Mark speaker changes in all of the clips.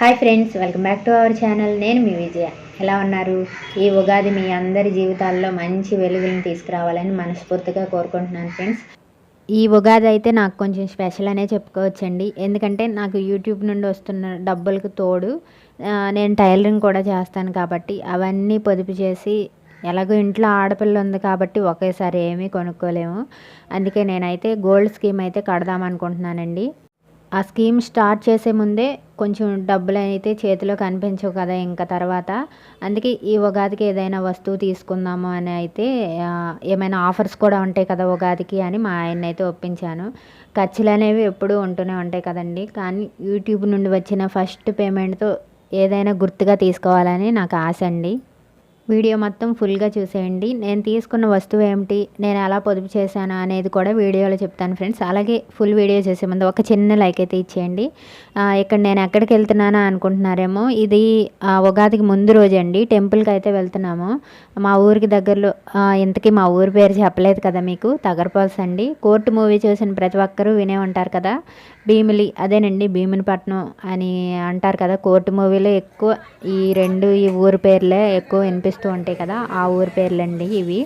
Speaker 1: Hi friends welcome back to our channel. నేను మీ విజయ. ఎలా ఉన్నారు? ఈ ఉగాది మీ అందరి జీవితాల్లో మంచి వెలుగులను తీసుకురావాలని మనస్ఫూర్తిగా కోరుకుంటున్నాను ఫ్రెండ్స్. ఈ ఉగాది అయితే నాకు కొంచెం స్పెషల్ అనే చెప్పుకోవచ్చండి. ఎందుకంటే నాకు యూట్యూబ్ నుండి వస్తున్న డబ్బులకు తోడు నేను టైలరింగ్ కూడా చేస్తాను కాబట్టి అవన్నీ పొదుపు చేసి ఎలాగో ఇంట్లో ఆడపిల్ల ఉంది కాబట్టి ఒకేసారి ఏమీ కొనుక్కోలేము. అందుకే నేనైతే గోల్డ్ స్కీమ్ అయితే కడదాం అనుకుంటున్నానండి. ఆ స్కీమ్ స్టార్ట్ చేసే ముందే కొంచెం డబ్బులు అయితే చేతిలో కనిపించవు కదా ఇంకా తర్వాత. అందుకే ఈ ఉగాదికి ఏదైనా వస్తువు తీసుకుందాము అని అయితే ఏమైనా ఆఫర్స్ కూడా ఉంటాయి కదా ఉగాదికి అని మా ఆయన అయితే ఒప్పించాను. ఖర్చులు అనేవి ఎప్పుడూ ఉంటూనే ఉంటాయి కదండి. కానీ యూట్యూబ్ నుండి వచ్చిన ఫస్ట్ పేమెంట్తో ఏదైనా గుర్తుగా తీసుకోవాలని నాకు ఆశ అండి. వీడియో మొత్తం ఫుల్గా చూసేయండి. నేను తీసుకున్న వస్తువు ఏమిటి? నేను ఎలా పొదుపు చేశాను అనేది కూడా వీడియోలో చెప్తాను ఫ్రెండ్స్. అలాగే ఫుల్ వీడియో చేసే ముందు ఒక చిన్న లైక్ అయితే ఇచ్చేయండి. ఇక్కడ నేను ఎక్కడికి వెళ్తున్నానా అనుకుంటున్నారేమో. ఇది ఉగాదికి ముందు రోజు అండి టెంపుల్కి అయితే వెళ్తున్నాము. మా ఊరికి దగ్గరలో ఇంతకీ మా ఊరి పేరు చెప్పలేదు కదా మీకు. తగరపాల్స్ అండి కోర్టు మూవీ చూసిన ప్రతి ఒక్కరూ వినే ఉంటారు కదా. భీమిలి అదేనండి భీమునిపట్నం అని అంటారు కదా కోర్టు మూవీలో ఎక్కువ ఈ రెండు ఈ ఊరి పేర్లే ఎక్కువ వినిపిస్తూ ఉంటాయి కదా ఆ ఊరి పేర్లండి ఇవి.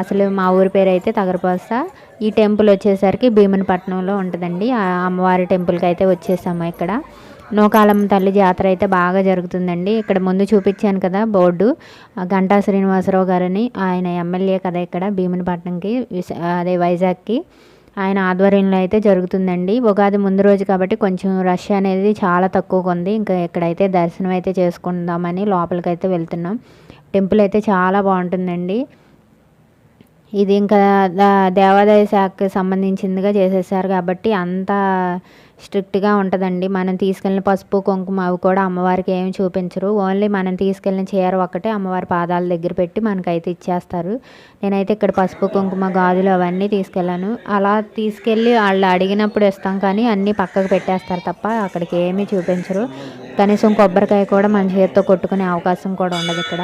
Speaker 1: అసలు మా ఊరి పేరు అయితే తగరపాస. ఈ టెంపుల్ వచ్చేసరికి భీమునిపట్నంలో ఉంటుందండి. ఆ అమ్మవారి టెంపుల్కి అయితే వచ్చేసాము ఇక్కడ. నోకాలం తల్లి జాతర అయితే బాగా జరుగుతుందండి. ఇక్కడ ముందు చూపించాను కదా బోర్డు. గంటా శ్రీనివాసరావు గారని ఆయన ఎమ్మెల్యే కదా ఇక్కడ భీమునిపట్నంకి అదే వైజాగ్కి. ఆయన ఆధ్వర్యంలో అయితే జరుగుతుందండి. ఉగాది ముందు రోజు కాబట్టి కొంచెం రష్ అనేది చాలా తక్కువగా ఉంది. ఇంకా ఇక్కడైతే దర్శనం అయితే చేసుకుందామని లోపలికి అయితే వెళ్తున్నాం. టెంపుల్ అయితే చాలా బాగుంటుందండి. ఇది ఇంకా దేవాదాయ శాఖకి సంబంధించిందిగా చేసేసారు కాబట్టి అంతా స్ట్రిక్ట్గా ఉంటుందండి. మనం తీసుకెళ్ళిన పసుపు కుంకుమ అవి కూడా అమ్మవారికి ఏమి చూపించరు. ఓన్లీ మనం తీసుకెళ్ళిన చీర ఒక్కటే అమ్మవారి పాదాల దగ్గర పెట్టి మనకైతే ఇచ్చేస్తారు. నేనైతే ఇక్కడ పసుపు కుంకుమ గాజులు అవన్నీ తీసుకెళ్ళాను. అలా తీసుకెళ్ళి వాళ్ళు అడిగినప్పుడు ఇస్తాం కానీ అన్నీ పక్కకు పెట్టేస్తారు తప్ప అక్కడికి ఏమీ చూపించరు. కనీసం కొబ్బరికాయ కూడా మన చేతితో కొట్టుకునే అవకాశం కూడా ఉండదు ఇక్కడ.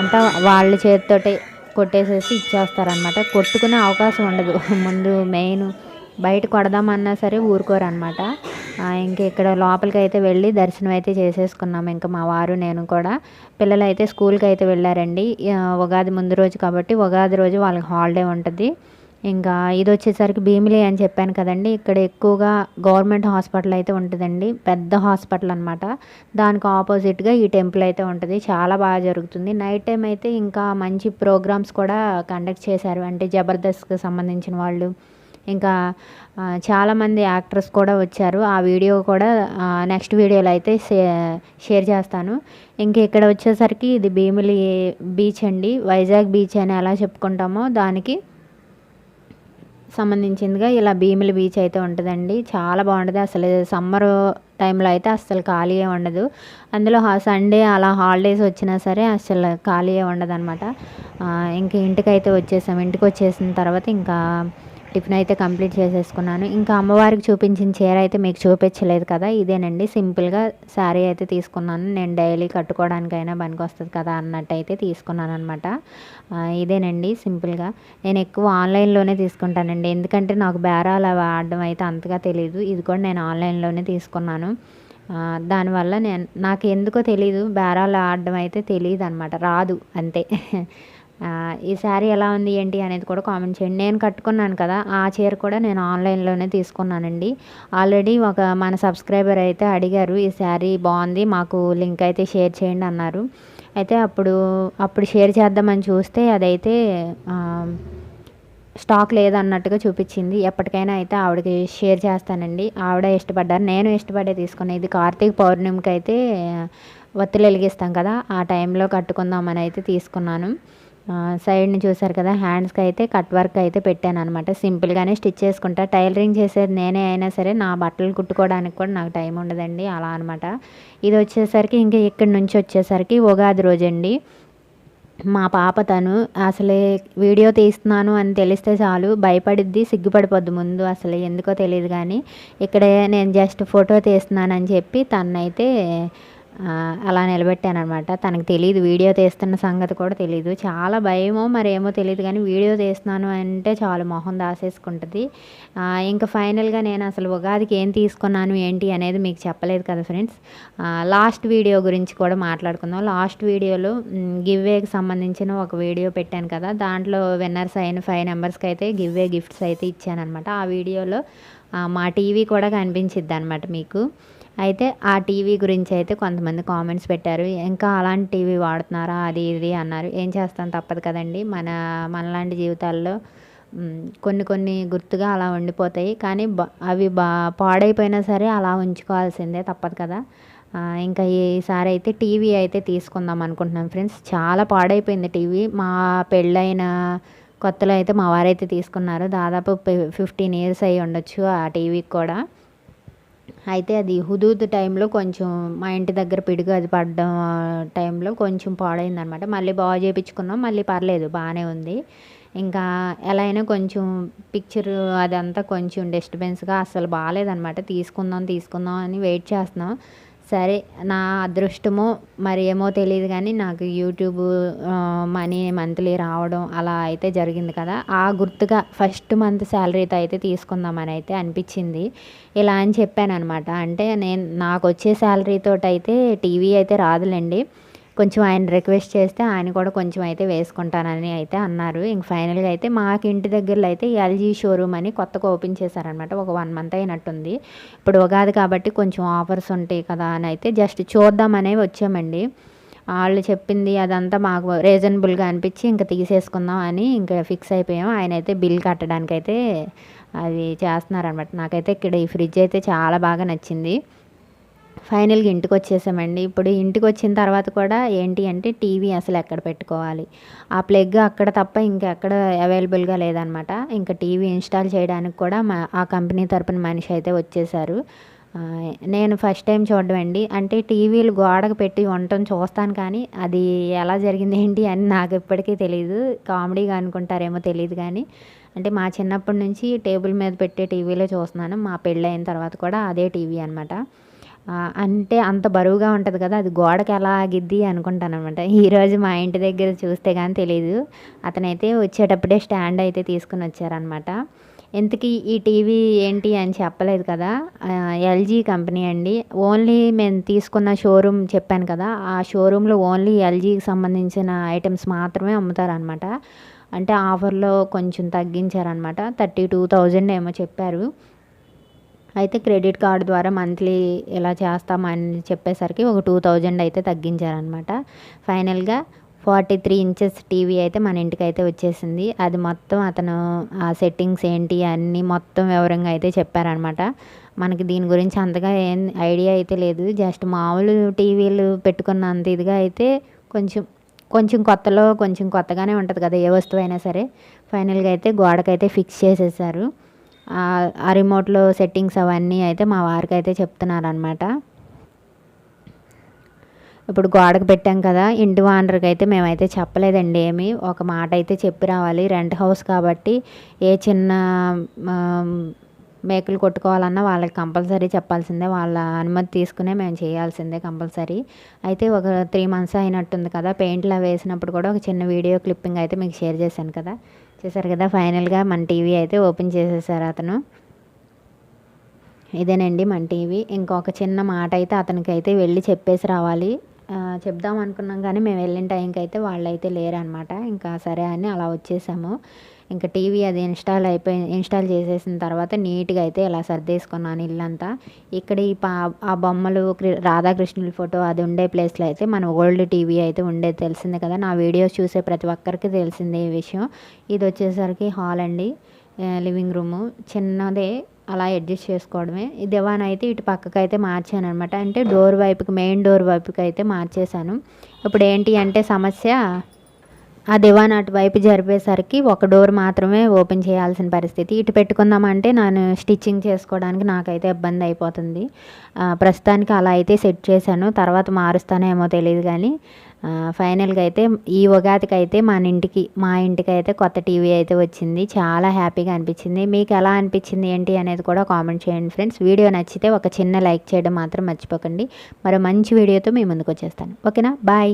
Speaker 1: అంతా వాళ్ళ చేతితోటే కొట్టేసేసి ఇచ్చేస్తారనమాట కొట్టుకునే అవకాశం ఉండదు. ముందు మెయిన్ బయట కొడదామన్నా సరే ఊరుకోరు అనమాట ఇంకా ఇక్కడ లోపలికి అయితే వెళ్ళి దర్శనం అయితే చేసేసుకున్నాం. ఇంకా మా వారు నేను కూడా. పిల్లలు అయితే స్కూల్కి అయితే వెళ్ళారండి ఉగాది ముందు రోజు కాబట్టి ఉగాది రోజు వాళ్ళకి హాలిడే ఉంటుంది. ఇంకా ఇది వచ్చేసరికి భీమిలి అని చెప్పాను కదండి. ఇక్కడ ఎక్కువగా గవర్నమెంట్ హాస్పిటల్ అయితే ఉంటుందండి. పెద్ద హాస్పిటల్ అనమాట దానికి ఆపోజిట్గా ఈ టెంపుల్ అయితే ఉంటుంది. చాలా బాగా జరుగుతుంది. నైట్ టైం అయితే ఇంకా మంచి ప్రోగ్రామ్స్ కూడా కండక్ట్ చేశారు. అంటే జబర్దస్త్కి సంబంధించిన వాళ్ళు ఇంకా చాలామంది యాక్టర్స్ కూడా వచ్చారు. ఆ వీడియో కూడా నెక్స్ట్ వీడియోలో అయితే షేర్ చేస్తాను. ఇంక ఇక్కడ వచ్చేసరికి ఇది భీమిలి బీచ్ అండి. వైజాగ్ బీచ్ అని ఎలా చెప్పుకుంటామో దానికి సంబంధించిందిగా ఇలా భీమిలి బీచ్ అయితే ఉంటుందండి. చాలా బాగుంటుంది. అసలు సమ్మర్ టైంలో అయితే అస్సలు ఖాళీయే ఉండదు. అందులో సండే అలా హాలిడేస్ వచ్చినా సరే అసలు ఖాళీయే ఉండదు అనమాట ఇంక ఇంటికైతే వచ్చేసాం. ఇంటికి వచ్చేసిన తర్వాత ఇంకా టిఫిన్ అయితే కంప్లీట్ చేసేసుకున్నాను. ఇంకా అమ్మవారికి చూపించిన చీర అయితే మీకు చూపించలేదు కదా ఇదేనండి. సింపుల్గా శారీ అయితే తీసుకున్నాను. నేను డైలీ కట్టుకోవడానికైనా పనికి వస్తుంది కదా అన్నట్టు అయితే తీసుకున్నాను అనమాట ఇదేనండి సింపుల్గా. నేను ఎక్కువ ఆన్లైన్లోనే తీసుకుంటానండి. ఎందుకంటే నాకు బేరాలు అవి ఆడడం అయితే అంతగా తెలియదు ఇది కూడా నేను ఆన్లైన్లోనే తీసుకున్నాను. దానివల్ల నేను నాకు ఎందుకో తెలీదు. బేరాలు ఆడడం అయితే తెలియదు అనమాట రాదు అంతే. ఈ శారీ ఎలా ఉంది ఏంటి అనేది కూడా కామెంట్ చేయండి. నేను కట్టుకున్నాను కదా ఆ చీర కూడా నేను ఆన్లైన్లోనే తీసుకున్నానండి. ఆల్రెడీ ఒక మన సబ్స్క్రైబర్ అయితే అడిగారు ఈ శారీ బాగుంది మాకు లింక్ అయితే షేర్ చేయండి అన్నారు. అయితే అప్పుడు అప్పుడు షేర్ చేద్దామని చూస్తే అదైతే స్టాక్ లేదన్నట్టుగా చూపించింది. ఎప్పటికైనా అయితే ఆవిడకి షేర్ చేస్తానండి. ఆవిడ ఇష్టపడ్డారు నేను ఇష్టపడే తీసుకున్నాను ఇది కార్తీక పౌర్ణమికి అయితే ఒత్తిళ్ళు వెలిగిస్తాం కదా ఆ టైంలో కట్టుకుందామని అయితే తీసుకున్నాను. సైడ్ని చూసారు కదా హ్యాండ్స్కి అయితే కట్ వర్క్ అయితే పెట్టాను అనమాట సింపుల్గానే స్టిచ్ చేసుకుంటా. టైలరింగ్ చేసేది నేనే అయినా సరే నా బట్టలు కుట్టుకోవడానికి కూడా నాకు టైం ఉండదండి అలా అనమాట ఇది వచ్చేసరికి ఇంకా ఇక్కడి నుంచి వచ్చేసరికి ఉగాది రోజండి. మా పాప తను అసలే వీడియో తీస్తున్నాను అని తెలిస్తే చాలు భయపడిద్ది సిగ్గుపడిపోద్ది ముందు అసలు ఎందుకో తెలియదు కానీ ఇక్కడే నేను జస్ట్ ఫోటో తీస్తున్నానని చెప్పి తనైతే అలా నిలబెట్టాను అనమాట తనకు తెలియదు వీడియో తీస్తున్న సంగతి కూడా తెలియదు చాలా భయమో మరేమో తెలియదు కానీ వీడియో తీస్తున్నాను అంటే చాలు మొహం దాసేసుకుంటుంది. ఇంకా ఫైనల్గా నేను అసలు ఉగాదికి ఏం తీసుకున్నాను ఏంటి అనేది మీకు చెప్పలేదు కదా ఫ్రెండ్స్. లాస్ట్ వీడియో గురించి కూడా మాట్లాడుకుందాం. లాస్ట్ వీడియోలో గివ్వేకి సంబంధించిన ఒక వీడియో పెట్టాను కదా. దాంట్లో విన్నర్స్ అయిన ఫైవ్ నెంబర్స్కి అయితే గివ్వే గిఫ్ట్స్ అయితే ఇచ్చానమాట ఆ వీడియోలో మా టీవీ కూడా కనిపించిద్ది అనమాట మీకు. అయితే ఆ టీవీ గురించి అయితే కొంతమంది కామెంట్స్ పెట్టారు. ఇంకా అలాంటి టీవీ వాడుతున్నారా? అది ఇది అన్నారు. ఏం చేస్తాం? తప్పదు కదండి. మన మనలాంటి జీవితాల్లో కొన్ని కొన్ని గుర్తుగా అలా ఉండిపోతాయి. కానీ అవి బా పాడైపోయినా సరే అలా ఉంచుకోవాల్సిందే తప్పదు కదా. ఇంకా ఈసారి అయితే టీవీ అయితే తీసుకుందాం అనుకుంటున్నాం ఫ్రెండ్స్. చాలా పాడైపోయింది టీవీ. మా పెళ్ళైన కొత్తలో అయితే మా వారైతే తీసుకున్నారు. దాదాపు ఫిఫ్టీన్ ఇయర్స్ అయ్యి ఉండొచ్చు ఆ టీవీకి కూడా. అయితే అది హుదూద్ టైంలో కొంచెం మా ఇంటి దగ్గర పిడుగు అది పడ్డం టైంలో కొంచెం పాడైందనమాట. మళ్ళీ బాగు చేయించుకున్నాం మళ్ళీ పర్లేదు బాగానే ఉంది. ఇంకా ఎలా అయినా కొంచెం పిక్చర్ అదంతా కొంచెం డిస్టర్బెన్స్గా అసలు బాగాలేదనమాట. తీసుకుందాం తీసుకుందాం అని వెయిట్ చేస్తున్నాం. సరే నా అదృష్టమో మరి ఏమో తెలియదు కానీ నాకు యూట్యూబ్ మనీ మంత్లీ రావడం అలా అయితే జరిగింది కదా. ఆ గుర్తుగా ఫస్ట్ మంత్ శాలరీతో అయితే తీసుకుందామని అయితే అనిపించింది. ఇలా అని చెప్పాను అనమాట అంటే నేను నాకు వచ్చే శాలరీతో అయితే టీవీ అయితే రాదులేండి. కొంచెం ఆయన రిక్వెస్ట్ చేస్తే ఆయన కూడా కొంచెం అయితే వేసుకుంటానని అయితే అన్నారు. ఇంక ఫైనల్గా అయితే మాకు ఇంటి దగ్గరలో అయితే ఎల్జీ షోరూమ్ అని కొత్తగా ఓపెన్ చేశారనమాట ఒక వన్ మంత్ అయినట్టుంది. ఇప్పుడు ఉగాది కాబట్టి కొంచెం ఆఫర్స్ ఉంటాయి కదా అని అయితే జస్ట్ చూద్దామనే వచ్చామండి. వాళ్ళు చెప్పింది అదంతా మాకు రీజనబుల్గా అనిపించి ఇంకా తీసేసుకుందాం అని ఇంకా ఫిక్స్ అయిపోయాం. ఆయన అయితే బిల్ కట్టడానికైతే అది చేస్తున్నారనమాట నాకైతే ఇక్కడ ఈ ఫ్రిడ్జ్ అయితే చాలా బాగా నచ్చింది. ఫైనల్గా ఇంటికి వచ్చేసామండి ఇప్పుడు ఇంటికి వచ్చిన తర్వాత కూడా ఏంటి అంటే టీవీ అసలు ఎక్కడ పెట్టుకోవాలి? ఆ ప్లగ్ అక్కడ తప్ప ఇంకెక్కడ అవైలబుల్గా లేదనమాట. ఇంకా టీవీ ఇన్స్టాల్ చేయడానికి కూడా మా ఆ కంపెనీ తరపున మనిషి అయితే వచ్చేసారు. నేను ఫస్ట్ టైం చూడడం అండి. అంటే టీవీలు గోడకు పెట్టి ఉండటం చూస్తాను కానీ అది ఎలా జరిగింది ఏంటి అని నాకు ఇప్పటికీ తెలియదు కామెడీగా అనుకుంటారేమో తెలియదు కానీ. అంటే మా చిన్నప్పటి నుంచి టేబుల్ మీద పెట్టే టీవీలో చూస్తున్నాను. మా పెళ్ళి అయిన తర్వాత కూడా అదే టీవీ అనమాట. అంటే అంత బరువుగా ఉంటుంది కదా అది గోడకి ఎలా ఆగిద్ది అనుకుంటాను అనమాట ఈరోజు మా ఇంటి దగ్గర చూస్తే కానీ తెలియదు అతనైతే వచ్చేటప్పుడే స్టాండ్ అయితే తీసుకుని వచ్చారనమాట ఇంతకీ ఈ టీవీ ఏంటి అని చెప్పలేదు కదా ఎల్జీ కంపెనీ అండి. ఓన్లీ మేము తీసుకున్న షోరూమ్ చెప్పాను కదా ఆ షోరూంలో ఓన్లీ ఎల్జీకి సంబంధించిన ఐటమ్స్ మాత్రమే అమ్ముతారనమాట అంటే ఆఫర్లో కొంచెం తగ్గించారనమాట థర్టీ టూ థౌజండ్ ఏమో చెప్పారు. అయితే క్రెడిట్ కార్డు ద్వారా మంత్లీ ఇలా చేస్తామని చెప్పేసరికి ఒక టూ థౌజండ్ అయితే తగ్గించారనమాట. ఫైనల్గా ఫార్టీ త్రీ ఇంచెస్ టీవీ అయితే మన ఇంటికి అయితే వచ్చేసింది. అది మొత్తం అతను ఆ సెట్టింగ్స్ ఏంటి అన్నీ మొత్తం వివరంగా అయితే చెప్పారనమాట. మనకి దీని గురించి అంతగా ఏం ఐడియా అయితే లేదు. జస్ట్ మామూలు టీవీలు పెట్టుకున్నంత ఇదిగా అయితే కొంచెం కొంచెం కొత్తలో కొంచెం కొత్తగానే ఉంటుంది కదా ఏ వస్తువు అయినా సరే. ఫైనల్గా అయితే గోడకైతే ఫిక్స్ చేసేసారు. ఆ రిమోట్లో సెట్టింగ్స్ అవన్నీ అయితే మా వారికి అయితే చెప్తున్నారనమాట ఇప్పుడు గోడకు పెట్టాం కదా ఇంటి ఓనర్కి అయితే మేమైతే చెప్పలేదండి ఏమి. ఒక మాట అయితే చెప్పి రావాలి. రెంట్ హౌస్ కాబట్టి ఏ చిన్న మేకలు కొట్టుకోవాలన్నా వాళ్ళకి కంపల్సరీ చెప్పాల్సిందే. వాళ్ళ అనుమతి తీసుకునే మేము చేయాల్సిందే కంపల్సరీ. అయితే ఒక త్రీ మంత్స్ అయినట్టుంది కదా పెయింట్లు అవి వేసినప్పుడు కూడా ఒక చిన్న వీడియో క్లిప్పింగ్ అయితే మీకు షేర్ చేశాను కదా. వచ్చేసారు కదా ఫైనల్గా మన టీవీ అయితే ఓపెన్ చేసేసారు అతను. ఇదేనండి మన టీవీ. ఇంకొక చిన్న మాట అయితే అతనికి అయితే వెళ్ళి చెప్పేసి రావాలి. చెప్దాం అనుకున్నాం కానీ మేము వెళ్ళిన టైంకి అయితే వాళ్ళు అయితే లేరనమాట ఇంకా సరే అని అలా వచ్చేసాము. ఇంకా టీవీ అది ఇన్స్టాల్ అయిపోయి ఇన్స్టాల్ చేసేసిన తర్వాత నీట్గా అయితే ఇలా సర్దేసుకున్నాను ఇల్లంతా. ఇక్కడ ఈ పా ఆ బొమ్మలు రాధాకృష్ణుల ఫోటో అది ఉండే ప్లేస్లో అయితే మన ఓల్డ్ టీవీ అయితే ఉండేది తెలిసిందే కదా. నా వీడియోస్ చూసే ప్రతి ఒక్కరికి తెలిసిందే ఈ విషయం. ఇది వచ్చేసరికి హాల్ అండి లివింగ్ రూము. చిన్నదే అలా అడ్జస్ట్ చేసుకోవడమే. దివాన్ అయితే ఇటు పక్కకు అయితే మార్చాను అనమాట అంటే డోర్ వైపుకి మెయిన్ డోర్ వైపుకి అయితే మార్చేశాను. ఇప్పుడు ఏంటి అంటే సమస్య? ఆ దివాన్ అటువైపు జరిపేసరికి ఒక డోర్ మాత్రమే ఓపెన్ చేయాల్సిన పరిస్థితి. ఇటు పెట్టుకుందామంటే నేను స్టిచ్చింగ్ చేసుకోవడానికి నాకైతే ఇబ్బంది అయిపోతుంది. ప్రస్తుతానికి అలా అయితే సెట్ చేశాను. తర్వాత మారుస్తానేమో తెలియదు కానీ ఫైనల్గా అయితే ఈ ఉగాదికి అయితే మన ఇంటికి మా ఇంటికి అయితే కొత్త టీవీ అయితే వచ్చింది. చాలా హ్యాపీగా అనిపించింది. మీకు ఎలా అనిపించింది ఏంటి అనేది కూడా కామెంట్ చేయండి ఫ్రెండ్స్. వీడియో నచ్చితే ఒక చిన్న లైక్ చేయడం మాత్రం మర్చిపోకండి. మరో మంచి వీడియోతో మీ ముందుకు వచ్చేస్తాను. ఓకేనా? బాయ్.